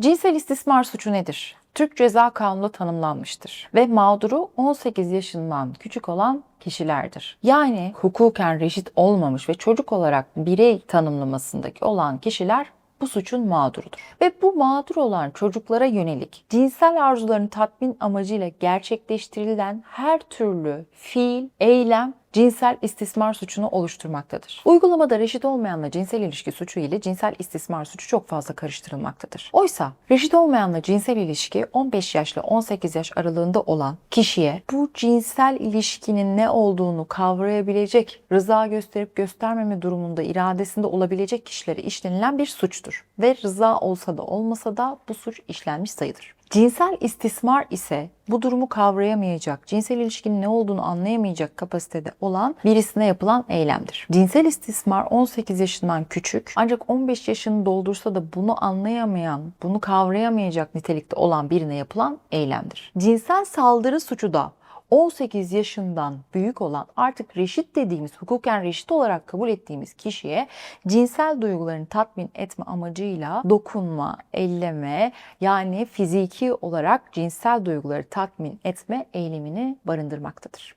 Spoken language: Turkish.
Cinsel istismar suçu nedir? Türk Ceza Kanunu'nda tanımlanmıştır ve mağduru 18 yaşından küçük olan kişilerdir. Yani hukuken reşit olmamış ve çocuk olarak birey tanımlamasındaki olan kişiler bu suçun mağdurudur. Ve bu mağdur olan çocuklara yönelik cinsel arzularını tatmin amacıyla gerçekleştirilen her türlü fiil, eylem cinsel istismar suçunu oluşturmaktadır. Uygulamada reşit olmayanla cinsel ilişki suçu ile cinsel istismar suçu çok fazla karıştırılmaktadır. Oysa reşit olmayanla cinsel ilişki 15 yaşla 18 yaş aralığında olan kişiye bu cinsel ilişkinin ne olduğunu kavrayabilecek, rıza gösterip göstermeme durumunda iradesinde olabilecek kişilere işlenilen bir suçtur. Ve rıza olsa da olmasa da bu suç işlenmiş sayılır. Cinsel istismar ise bu durumu kavrayamayacak, cinsel ilişkinin ne olduğunu anlayamayacak kapasitede olan birisine yapılan eylemdir. Cinsel istismar 18 yaşından küçük ancak 15 yaşını doldursa da bunu anlayamayan, bunu kavrayamayacak nitelikte olan birine yapılan eylemdir. Cinsel saldırı suçu da 18 yaşından büyük olan artık reşit dediğimiz, hukuken reşit olarak kabul ettiğimiz kişiye cinsel duygularını tatmin etme amacıyla dokunma, elleme yani fiziki olarak cinsel duyguları tatmin etme eylemini barındırmaktadır.